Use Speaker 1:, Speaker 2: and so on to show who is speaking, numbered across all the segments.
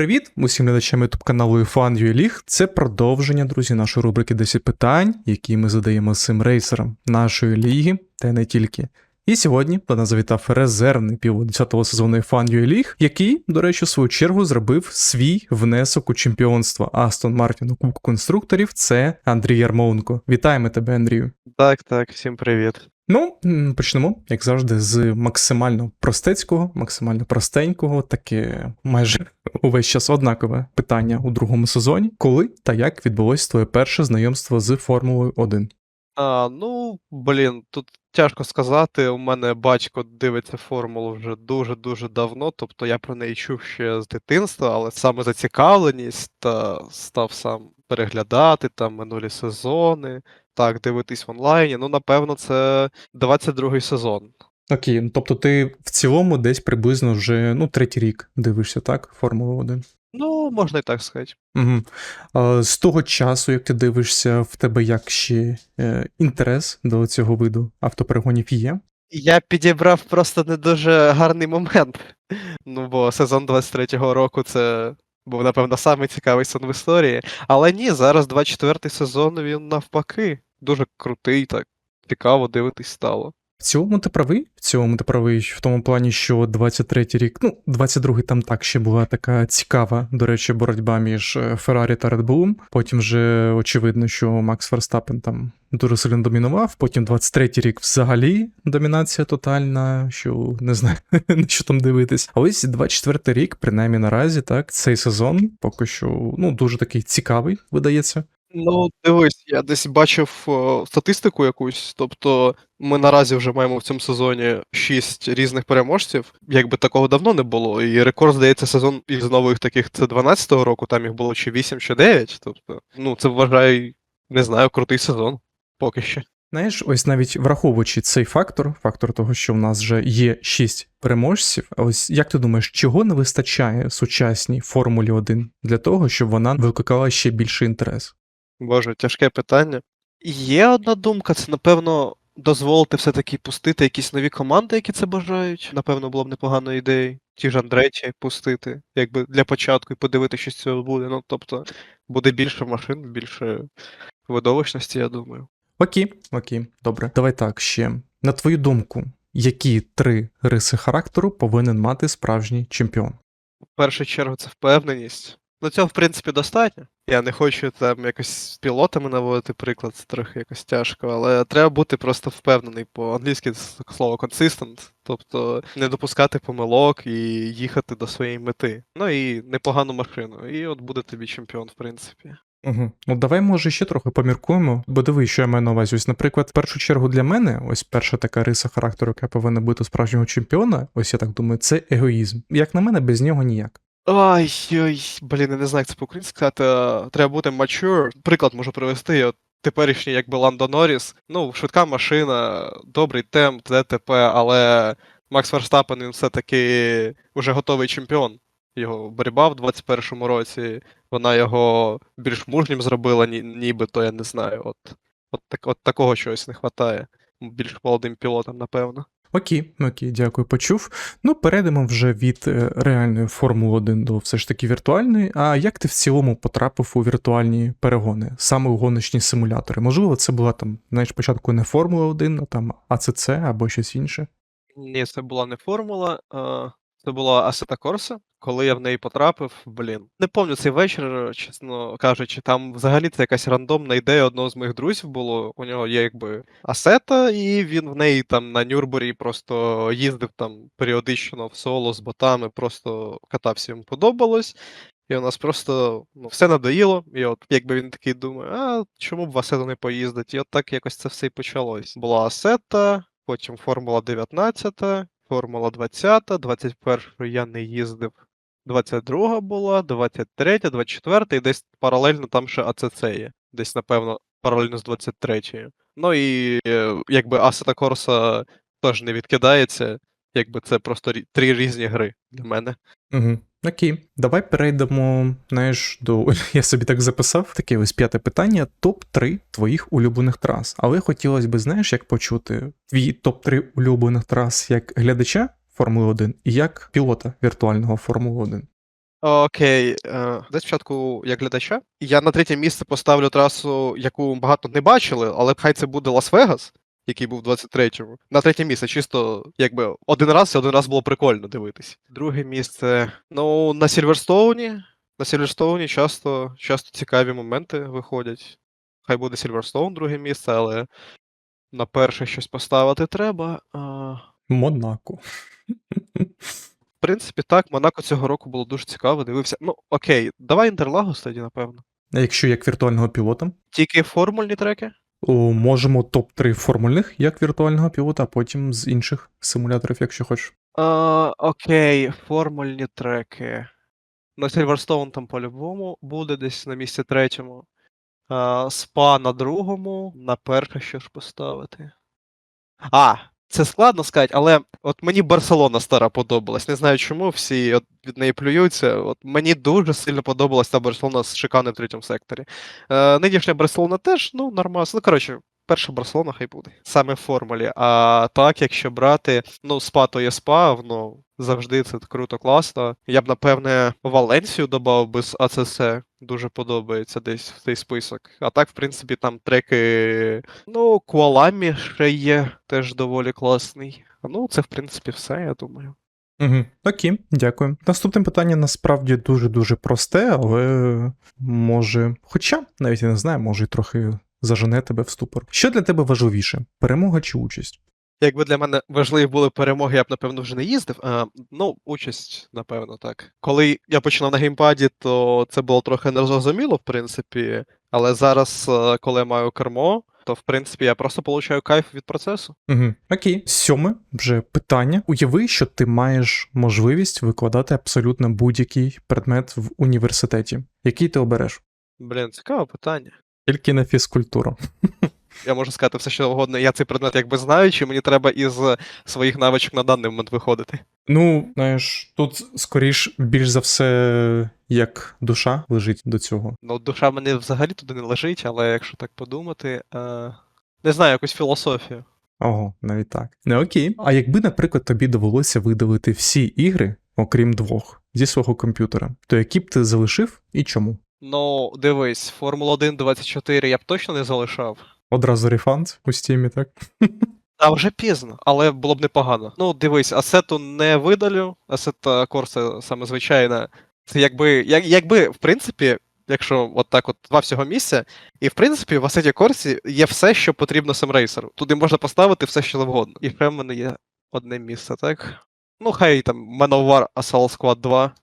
Speaker 1: Привіт усім глядачам ютуб каналу Fan Ліг. Це продовження, друзі, нашої рубрики 10 питань, які ми задаємо цим рейсерам нашої ліги, та не тільки. І сьогодні до нас завітав резервний пів 10-го сезону Fan Ліг, який, до речі, в свою чергу зробив свій внесок у чемпіонство Астон Мартін у Кубку конструкторів. Це Андрій Ярмоленко. Вітаємо тебе, Андрію.
Speaker 2: Так, так, всім привіт.
Speaker 1: Ну, почнемо, як завжди, з максимально простецького, максимально простенького, таке майже увесь час однакове питання у другому сезоні. Коли та як відбулось твоє перше знайомство з Формулою 1?
Speaker 2: А, ну, блін, тут тяжко сказати. У мене батько дивиться формулу вже дуже-дуже давно, тобто я про неї чув ще з дитинства, але саме зацікавленість та став сам переглядати там минулі сезони, так, дивитись в онлайні. Ну, напевно, це 22-й сезон.
Speaker 1: Окей, ну тобто ти в цілому десь приблизно вже ну, третій рік дивишся, так? Формулу 1.
Speaker 2: Ну, можна і так сказати.
Speaker 1: Угу. А, з того часу, як ти дивишся, в тебе як ще е, інтерес до цього виду автоперегонів є?
Speaker 2: Я підібрав просто не дуже гарний момент. Ну, бо сезон 23-го року це був, напевно, самий цікавий сон в історії. Але ні, зараз 24-й сезон він навпаки. Дуже крутий, так цікаво дивитись стало.
Speaker 1: В цілому ти правий. В цілому ти правий в тому плані, що 23-й рік, ну, 22-й там так ще була така цікава, до речі, боротьба між е, Феррарі та Bull. Потім вже очевидно, що Макс Верстапен там дуже сильно домінував. Потім 23-й рік взагалі домінація тотальна, що не знаю, на що там дивитись. А ось 24-й рік, принаймні наразі, так, цей сезон поки що ну, дуже такий цікавий, видається.
Speaker 2: Ну, дивись, я десь бачив о, статистику якусь. Тобто, ми наразі вже маємо в цьому сезоні 6 різних переможців. Якби такого давно не було. І рекорд, здається, сезон із нових таких це 12-го року, там їх було чи 8, чи 9. Тобто, ну, це вважаю, не знаю, крутий сезон. Поки що.
Speaker 1: Знаєш, ось навіть враховуючи цей фактор, фактор того, що в нас вже є шість переможців. Ось як ти думаєш, чого не вистачає сучасній Формулі 1 для того, щоб вона викликала ще більший інтерес?
Speaker 2: Боже, тяжке питання. Є одна думка, це напевно дозволити все-таки пустити якісь нові команди, які це бажають. Напевно, було б непоганою ідеєю. Ті ж Андреті пустити, якби для початку і подивитися, що з цього буде. Ну, тобто, буде більше машин, більше видовищності, я думаю.
Speaker 1: Окей, окей, добре. Давай так ще. На твою думку, які три риси характеру повинен мати справжній чемпіон?
Speaker 2: В першу чергу, це впевненість. Ну, цього, в принципі, достатньо. Я не хочу там якось з пілотами наводити приклад, це трохи якось тяжко, але треба бути просто впевнений по-англійськи слово consistent, тобто не допускати помилок і їхати до своєї мети. Ну і непогану машину. І от буде тобі чемпіон, в принципі.
Speaker 1: Угу. Ну давай, може, ще трохи поміркуємо, бо диви, що я маю на увазі. Ось, наприклад, в першу чергу для мене, ось перша така риса характеру, яка повинна бути справжнього чемпіона, ось я так думаю, це егоїзм. Як на мене, без нього ніяк.
Speaker 2: Ай, ой, блін, я не знаю, як це по-українськи сказати. Треба бути mature. Приклад можу привести. От теперішній, якби Ландо Норріс. Ну, швидка машина, добрий темп, ДТП, але Макс Верстапен він все-таки вже готовий чемпіон. Його боротьба в 21-му році, вона його більш мужнім зробила, ні, нібито, я не знаю. От, от, так, от такого чогось не вистачає. Більш молодим пілотам, напевно.
Speaker 1: Окей, окей, дякую, почув. Ну, перейдемо вже від е, реальної Формули 1 до все ж таки віртуальної. А як ти в цілому потрапив у віртуальні перегони, саме у гоночні симулятори? Можливо, це була там, знаєш, спочатку не Формула 1, а там АЦЦ або щось інше?
Speaker 2: Ні, це була не формула, це була Асета Corsa. Коли я в неї потрапив, блін. Не пам'ятаю цей вечір, чесно кажучи, там взагалі це якась рандомна ідея одного з моїх друзів було. У нього є якби асета, і він в неї там на Нюрбурі просто їздив там періодично в соло з ботами, просто катався йому подобалось. І у нас просто ну, все надоїло. І от якби він такий думає, а чому б в Асету не поїздити? І от так якось це все і почалось. Була Асета, потім Формула 19, Формула 20, 21 я не їздив. 22 була, 23, 24 і десь паралельно там ще АЦЦ є. Десь, напевно, паралельно з 23. Ну і е, якби Assetto Corsa теж не відкидається. Якби це просто три різні гри для мене.
Speaker 1: Угу. Окей, давай перейдемо, знаєш, до. Я собі так записав, таке ось п'яте питання: топ-3 твоїх улюблених трас. Але хотілося б, знаєш, як почути твій топ-3 улюблених трас як глядача Формули 1 і як пілота віртуального Формули 1.
Speaker 2: Окей, е, десь спочатку як глядача. Я на третє місце поставлю трасу, яку багато не бачили, але хай це буде Лас-Вегас, який був 23-му. На третє місце, чисто якби один раз і один раз було прикольно дивитись. Друге місце. Ну, на Сільверстоуні. На Сільверстоуні часто, часто цікаві моменти виходять. Хай буде Сільверстоун друге місце, але на перше щось поставити треба.
Speaker 1: Монако.
Speaker 2: В принципі, так, Монако цього року було дуже цікаво, дивився. Ну, окей, давай Інтерлагос тоді, напевно.
Speaker 1: А якщо як віртуального пілота,
Speaker 2: Тільки формульні треки.
Speaker 1: о, можемо топ-3 формульних як віртуального пілота, а потім з інших симуляторів, якщо хочеш.
Speaker 2: А, окей, формульні треки. На Silverstone там по-любому буде десь на місці третьому. А, спа на другому, на перше що ж поставити. А, це складно сказати, але от мені Барселона стара подобалась. Не знаю чому, всі от від неї плюються. От мені дуже сильно подобалась та Барселона з шиканим в третьому секторі. Е, нинішня Барселона теж, ну, нормально. Ну, коротше, перша Барселона хай буде. Саме в формулі. А так, якщо брати, ну, спа то є спа, ну, завжди це круто, класно. Я б, напевне, Валенсію додав без АЦС. Дуже подобається десь в цей список. А так, в принципі, там треки. Ну, Куаламі ще є, теж доволі класний. Ну, це, в принципі, все, я думаю.
Speaker 1: Угу. Окей, дякую. Наступне питання насправді дуже-дуже просте, але може, хоча навіть я не знаю, може і трохи зажене тебе в ступор. Що для тебе важливіше: перемога чи участь?
Speaker 2: Якби для мене важливі були перемоги, я б, напевно, вже не їздив. А, ну, участь, напевно, так. Коли я починав на геймпаді, то це було трохи незрозуміло, в принципі. Але зараз, е, коли я маю кермо, то в принципі я просто получаю кайф від процесу.
Speaker 1: Угу. Окей, сьоме вже питання. Уяви, що ти маєш можливість викладати абсолютно будь-який предмет в університеті. Який ти обереш?
Speaker 2: Блін, цікаве питання.
Speaker 1: Тільки на фізкультуру.
Speaker 2: Я можу сказати все, що угодно. Я цей предмет якби знаю, чи мені треба із своїх навичок на даний момент виходити.
Speaker 1: Ну, знаєш, тут скоріш більш за все, як душа лежить до цього.
Speaker 2: Ну, душа в мене взагалі туди не лежить, але якщо так подумати, е... не знаю, якусь філософію.
Speaker 1: Ого, навіть так. Ну окей. А якби, наприклад, тобі довелося видалити всі ігри, окрім двох, зі свого комп'ютера, то які б ти залишив і чому?
Speaker 2: Ну, дивись, Формула 1 24 я б точно не залишав.
Speaker 1: Одразу рефанд у стімі, так?
Speaker 2: А вже пізно, але було б непогано. Ну, дивись, асету не видалю, асета Корса саме звичайна. Це якби, як, якби, в принципі, якщо от так от два всього місця, і в принципі в асеті Корсі є все, що потрібно семрейсеру. Туди можна поставити все, що завгодно. І ще в мене є одне місце, так? Ну, хай там Manowar Assault Squad 2.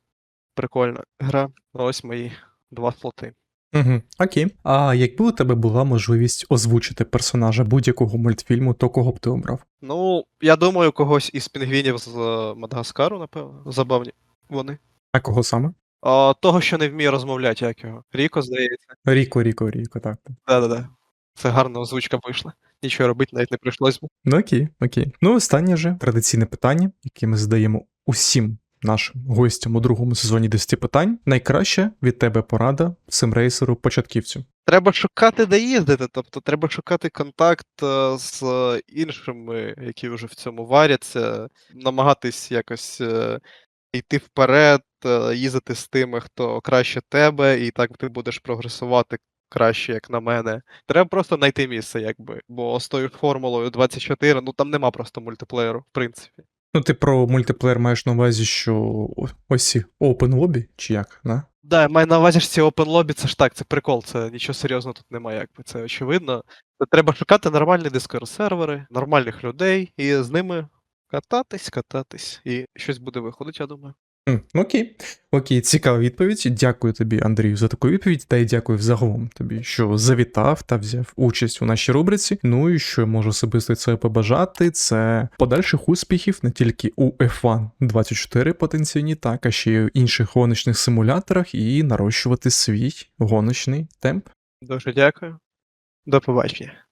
Speaker 2: Прикольна гра. Ось мої два слоти.
Speaker 1: Угу. Окей. А якби у тебе була можливість озвучити персонажа будь-якого мультфільму, то кого б ти обрав?
Speaker 2: Ну, я думаю, когось із пінгвінів з е, Мадагаскару, напевно. Забавні вони.
Speaker 1: А кого саме?
Speaker 2: А, того, що не вміє розмовляти, як його. Ріко, здається.
Speaker 1: Ріко, Ріко, Ріко, так.
Speaker 2: Да-да-да. Це гарна озвучка вийшла. Нічого робити навіть не прийшлось би.
Speaker 1: Ну окей, окей. Ну, останнє же традиційне питання, яке ми задаємо усім нашим гостям у другому сезоні 10 питань. Найкраща від тебе порада симрейсеру початківцю.
Speaker 2: Треба шукати, де їздити. Тобто треба шукати контакт е, з іншими, які вже в цьому варяться, намагатись якось е, йти вперед, е, їздити з тими, хто краще тебе, і так ти будеш прогресувати краще, як на мене. Треба просто знайти місце, якби. Бо з тою формулою 24, ну там нема просто мультиплеєру, в принципі.
Speaker 1: Ну, ти про мультиплеєр маєш на увазі, що ось ці open lobby, чи як, да?
Speaker 2: Да, я маю на увазі що ці open lobby, це ж так, це прикол, це нічого серйозного тут немає, якби це очевидно. Треба шукати нормальні дискорд сервери, нормальних людей, і з ними кататись, кататись, і щось буде виходити, я думаю.
Speaker 1: Окей, окей, цікава відповідь. Дякую тобі, Андрію, за таку відповідь. Та й дякую взагалом тобі, що завітав та взяв участь у нашій рубриці. Ну і що я можу особисто це побажати, це подальших успіхів не тільки у F1 24 потенційні, так, а ще й у інших гоночних симуляторах і нарощувати свій гоночний темп.
Speaker 2: Дуже дякую. До побачення.